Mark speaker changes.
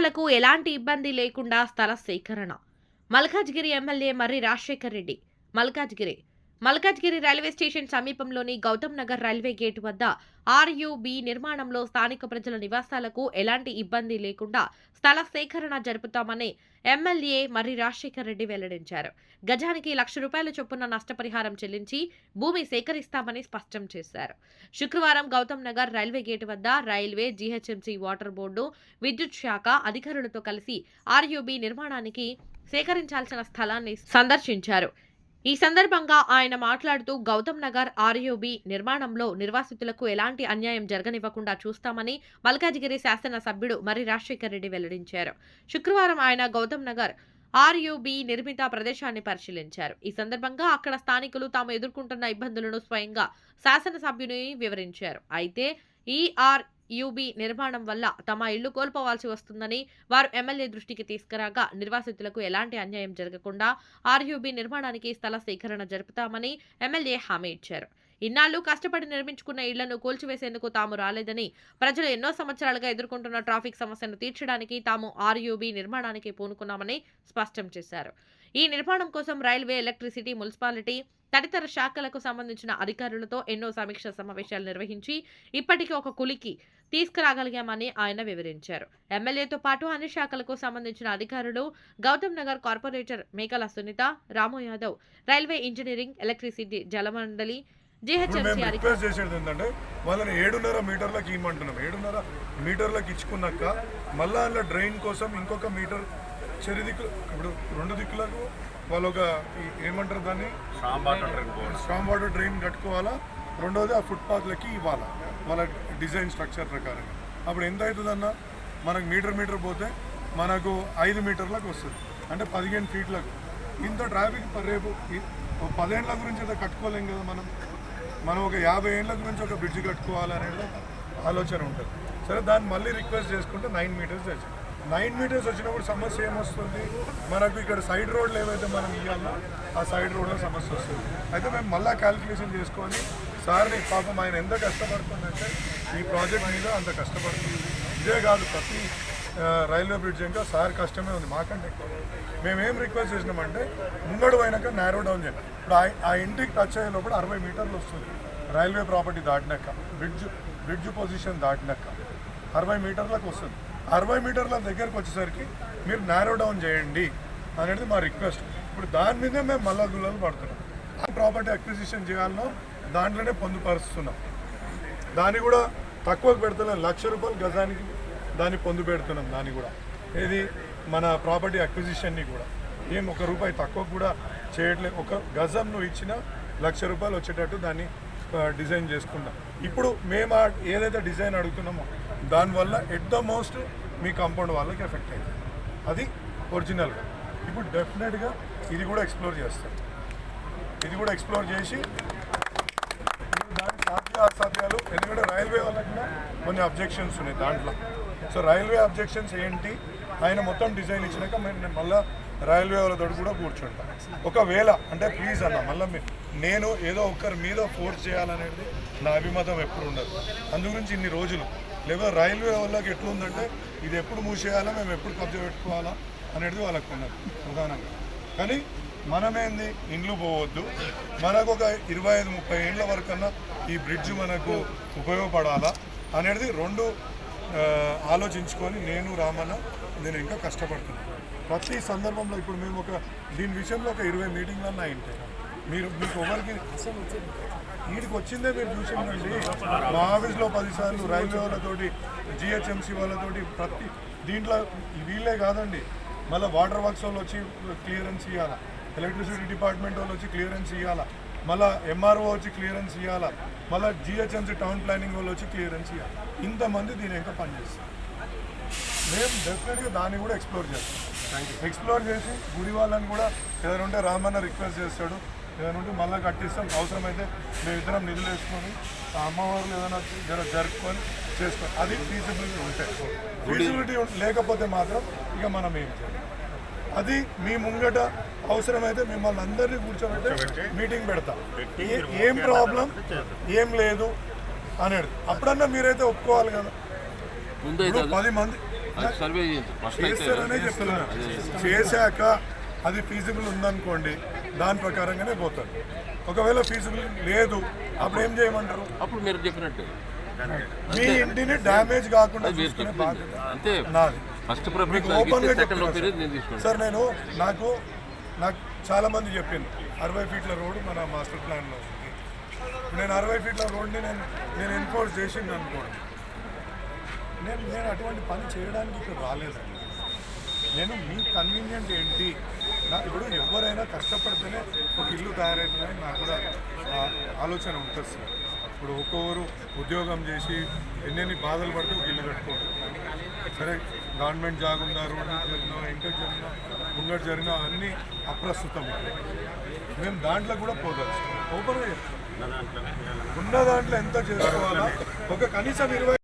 Speaker 1: నివాసాలకు ఎలాంటి ఇబ్బంది లేకుండా స్థల సేకరణ. Malkajgiri MLA Marri Rajasekhar Reddy. Malkajgiri Malkajgiri railway station సమీపంలోని గౌతమ్ నగర్ రైల్వే గేటు వద్ద ఆర్యూబీ నిర్మాణంలో స్థానిక ప్రజల నివాసాలకు ఎలాంటి ఇబ్బంది లేకుండా స్థల సేకరణ జరుపుతామని ఎమ్మెల్యే మర్రి రాజశేఖర్ రెడ్డి వెల్లడించారు. గజానికి లక్ష రూపాయల చొప్పున నష్టపరిహారం చెల్లించి భూమి సేకరిస్తామని స్పష్టం చేశారు. శుక్రవారం గౌతమ్ నగర్ రైల్వే గేటు వద్ద రైల్వే జీహెచ్ఎంసీ వాటర్ బోర్డు విద్యుత్ శాఖ అధికారులతో కలిసి ఆర్యూబీ నిర్మాణానికి సేకరించాల్సిన స్థలాన్ని సందర్శించారు. ఈ సందర్భంగా ఆయన మాట్లాడుతూ గౌతమ్ నగర్ ఆర్యూబీ నిర్మాణంలో నిర్వాసితులకు ఎలాంటి అన్యాయం జరగనివ్వకుండా చూస్తామని మల్కాజిగిరి శాసన సభ్యుడు మరి రాజశేఖర్ రెడ్డి వెల్లడించారు. శుక్రవారం ఆయన గౌతమ్ నగర్ ఆర్యూబీ నిర్మిత ప్రదేశాన్ని పరిశీలించారు. ఈ సందర్భంగా అక్కడ స్థానికులు తాము ఎదుర్కొంటున్న ఇబ్బందులను స్వయంగా శాసనసభ్యుని వివరించారు. అయితే ఈఆర్ యూబీ నిర్మాణం వల్ల తమ ఇళ్ళు కోల్పోవాల్సి వస్తుందని వారు ఎమ్మెల్యే దృష్టికి తీసుకురాగా నిర్వాసితులకు ఎలాంటి అన్యాయం జరగకుండా ఆర్యూబీ నిర్మాణానికి స్థల సేకరణ జరుపుతామని ఎమ్మెల్యే హామీ ఇచ్చారు. ఇన్నాళ్ళు కష్టపడి నిర్మించుకున్న ఇళ్ళను కూల్చివేసేందుకు తాము రాలేదని ప్రజలు ఎన్నో సంవత్సరాలుగా ఎదుర్కొంటున్న ట్రాఫిక్ సమస్యను తీర్చడానికి తాము ఆర్యూబీ నిర్మాణానికి పూనుకున్నామని స్పష్టం చేశారు. ఈ నిర్మాణం కోసం రైల్వే ఎలక్ట్రిసిటీ మున్సిపాలిటీ తదితర శాఖలకు సంబంధించిన అధికారులతో ఎన్నో సమీక్ష సమావేశాలు నిర్వహించి ఇప్పటికీ ఒక కులికి తీసుకురాగలిగామని ఆయన వివరించారు. ఎమ్మెల్యేతో పాటు అన్ని శాఖలకు సంబంధించిన అధికారులు Gautam Nagar corporator Mekala Sunitha Ramu Yadav railway engineering electricity Jalamandali GHMC
Speaker 2: మేము
Speaker 1: అధికారులు
Speaker 2: రిక్వెస్ట్ చేసేది ఏంటంటే వాళ్ళని ఏడున్నర మీటర్లకు ఇవ్వమంటున్నాం ఏడున్నర మీటర్లకు ఇచ్చుకున్నాక మళ్ళా అందులో డ్రైన్ కోసం ఇంకొక మీటర్ చెరి దిక్కు ఇప్పుడు రెండు దిక్కులకు వాళ్ళు ఒక ఏమంటారు దాన్ని? స్ట్రాంగ్ వాటర్ డ్రైన్ కట్టుకోవాలా? రెండోది ఆ ఫుట్పాత్లకి ఇవ్వాలా? వాళ్ళ డిజైన్ స్ట్రక్చర్ ప్రకారం. అప్పుడు ఎంత అవుతుందన్న? మనకు మీటర్ మీటర్ పోతే మనకు ఐదు మీటర్లకు వస్తుంది. అంటే పదిహేను ఫీట్లకు. ఇంత ట్రాఫిక్ రేపు పదేళ్ళ గురించి అయితే కట్టుకోలేం కదా మనం. మనం ఒక యాభై ఏళ్ళ గురించి ఒక బ్రిడ్జ్ కట్టుకోవాలనేది ఆలోచన ఉంటుంది. సరే దాన్ని మళ్ళీ రిక్వెస్ట్ చేసుకుంటే నైన్ మీటర్స్ తెచ్చాం నైన్ మీటర్స్ వచ్చినప్పుడు సమస్య ఏమొస్తుంది? మనకు ఇక్కడ సైడ్ రోడ్లు ఏవైతే మనం ఇవ్వాలో ఆ సైడ్ రోడ్లో సమస్య వస్తుంది. అయితే మేము మళ్ళీ క్యాలిక్యులేషన్ చేసుకొని సార్ని పాపం ఆయన ఎంత కష్టపడుతుందంటే ఈ ప్రాజెక్ట్ మీద అంత కష్టపడుతుంది. ఇదే కాదు ప్రతి రైల్వే బ్రిడ్జ్ ఇంకా సార్ కష్టమే ఉంది మాకంటే ఎక్కువ. మేమేం రిక్వెస్ట్ చేసినామంటే ముంగడు పోయినాక నేరో డౌన్ చేయాలి. ఇప్పుడు ఆ- ఆ ఇంటికి టచ్ అయ్యే లోపల అరవై మీటర్లు వస్తుంది. రైల్వే ప్రాపర్టీ దాటినాక బ్రిడ్జ్ బ్రిడ్జ్ పొజిషన్ దాటినాక అరవై మీటర్లకు వస్తుంది. అరవై మీటర్ల దగ్గరకు వచ్చేసరికి మీరు నేరో డౌన్ చేయండి అనేది మా రిక్వెస్ట్ ఇప్పుడు దాని మీదే మేము మళ్ళా గుల్లలు పడుతున్నాం. ఆ ప్రాపర్టీ అక్విజిషన్ చేయాలనో దాంట్లోనే పొందుపరుస్తున్నాం. దాన్ని కూడా తక్కువకు పెడుతున్నాం. లక్ష రూపాయలు గజానికి దాన్ని పొందు పెడుతున్నాం దాన్ని కూడా. ఏది? మన ప్రాపర్టీ అక్విజిషన్ని కూడా. ఏం ఒక రూపాయి తక్కువ కూడా చేయట్లేదు ఒక గజం నువ్వు ఇచ్చిన లక్ష రూపాయలు వచ్చేటట్టు దాన్ని డిజైన్ చేసుకున్నాం. ఇప్పుడు మేము ఏదైతే డిజైన్ అడుగుతున్నామో దానివల్ల ఎట్ ద మోస్ట్ మీ కాంపౌండ్ వాళ్ళకి ఎఫెక్ట్ అయింది అది ఒరిజినల్గా. ఇప్పుడు డెఫినెట్గా ఇది కూడా ఎక్స్ప్లోర్ చేస్తాం. ఇది కూడా ఎక్స్ప్లోర్ చేసి దాని సాధ్య అసాధ్యాలు ఎందుకంటే రైల్వే వాళ్ళకి కూడా కొన్ని అబ్జెక్షన్స్ ఉన్నాయి దాంట్లో. సో రైల్వే అబ్జెక్షన్స్ ఏంటి? ఆయన మొత్తం డిజైన్ ఇచ్చినాక మేము నేను మళ్ళీ రైల్వే వాళ్ళతో కూడా కూర్చుంటా. ఒకవేళ అంటే ప్లీజ్ అన్న మళ్ళీ నేను ఏదో ఒకరి మీద ఫోర్స్ చేయాలనేది నా అభిమతం ఎప్పుడు ఉండదు. అందుగురించి ఇన్ని రోజులు లేకపోతే రైల్వే వాళ్ళకి ఎట్లుందంటే ఇది ఎప్పుడు మూసేయాలా మేము ఎప్పుడు కబ్జా పెట్టుకోవాలా అనేది వాళ్ళకు ఉన్నది ప్రధానంగా. కానీ మనమేంది? ఇండ్లు పోవద్దు. మనకు ఒక ఇరవై ఐదు ముప్పై ఏళ్ళ వరకన్నా ఈ బ్రిడ్జ్ మనకు ఉపయోగపడాలా అనేది రెండు ఆలోచించుకొని నేను రామన్న నేను ఇంకా కష్టపడుతున్నాను ప్రతి సందర్భంలో ఇప్పుడు మేము ఒక దీని విషయంలో ఒక ఇరవై మీటింగ్లన్నా అయింటాయి మీరు మీకు ఎవరికి వీడికి వచ్చిందే? మీరు చూసిందండి. మా ఆఫీస్లో పదిసార్లు రైల్వే వాళ్ళతోటి జిహెచ్ఎంసీ వాళ్ళతోటి ప్రతి దీంట్లో వీళ్ళే కాదండి. మళ్ళీ వాటర్ వర్క్స్ వాళ్ళు వచ్చి క్లియరెన్స్ ఇవ్వాలా ఎలక్ట్రిసిటీ డిపార్ట్మెంట్ వాళ్ళు వచ్చి క్లియరెన్స్ ఇవ్వాలా మళ్ళీ ఎంఆర్ఓ వచ్చి క్లియరెన్స్ ఇవ్వాలా మళ్ళీ జిహెచ్ఎంసీ టౌన్ ప్లానింగ్ వాళ్ళు వచ్చి క్లియరెన్స్ ఇవ్వాలి ఇంతమంది దీని ఇంకా పనిచేస్తారు మేము డెఫినెట్గా దాన్ని కూడా ఎక్స్ప్లోర్ చేస్తాం. ఎక్స్ప్లోర్ చేసి గుడి వాళ్ళని కూడా ఏదైనా ఉంటే రామన్న రిక్వెస్ట్ చేస్తాడు. ఏదైనా ఉంటే మళ్ళీ కట్టిస్తాం. అవసరమైతే మేము ఇద్దరం నిధులు వేసుకొని ఆ అమ్మవార్లు ఏదైనా జర జరుపుకొని చేసుకోవాలి అది ఫీజిబిలిటీ ఉంటాయి ఫీజిబిలిటీ లేకపోతే మాత్రం ఇక మనం ఏం చేయాలి. అది మీ ముంగట అవసరమైతే మిమ్మల్ని అందరినీ కూర్చోబెట్టి మీటింగ్ పెడతాం. ఏ- ప్రాబ్లం? ఏం లేదు అనేది. అప్పుడన్నా మీరైతే ఒప్పుకోవాలి కదా.
Speaker 3: ముందు
Speaker 2: ఇప్పుడు పది మంది చేస్తారనే చెప్తున్నా చేశాక అది ఫీజిబుల్ ఉందనుకోండి దాని ప్రకారంగానే పోతారు. ఒకవేళ ఫీజిబుల్ లేదు అప్పుడు ఏం చేయమంటారు?
Speaker 3: అప్పుడు మీరు చెప్పినట్టు.
Speaker 2: మీ ఇంటిని డ్యామేజ్ కాకుండా చూసుకునే బాధ్యత
Speaker 3: అంతే.
Speaker 2: నాది.
Speaker 3: First
Speaker 2: sir? నేను నాకు నాకు చాలా మంది చెప్పింది అరవై ఫీట్ల రోడ్ మన మాస్టర్ ప్లాన్లో ఉంది. నేను అరవై ఫీట్ల రోడ్ని నేను నేను ఎన్ఫోర్స్ చేసింది అనుకోండి. నేను నేను అటువంటి పని చేయడానికి ఇక్కడ రాలేదండి నేను మీ కన్వీనియంట్ ఏంటి? నాకు ఇప్పుడు ఎవరైనా కష్టపడితేనే ఒక ఇల్లు తయారైతుందని నాకు కూడా ఆలోచన ఉంటుంది సార్. ఇప్పుడు ఒక్కొక్కరు ఉద్యోగం చేసి ఎన్నెన్ని బాధలు పడితే ఒక ఇల్లు కట్టుకుంటారు సరే గవర్నమెంట్ జాగ్ ఉందా రోడ్డు జరిగినా ఇంటర్ జరిగినా ముంగడు జరిగినా అన్నీ అప్రస్తుతం మేము దాంట్లో కూడా పోదలుచుకోం ఓపెన్గా చెప్తాం. ఉన్న దాంట్లో ఎంత చేసుకోవాలా? ఒక కనీసం ఇరవై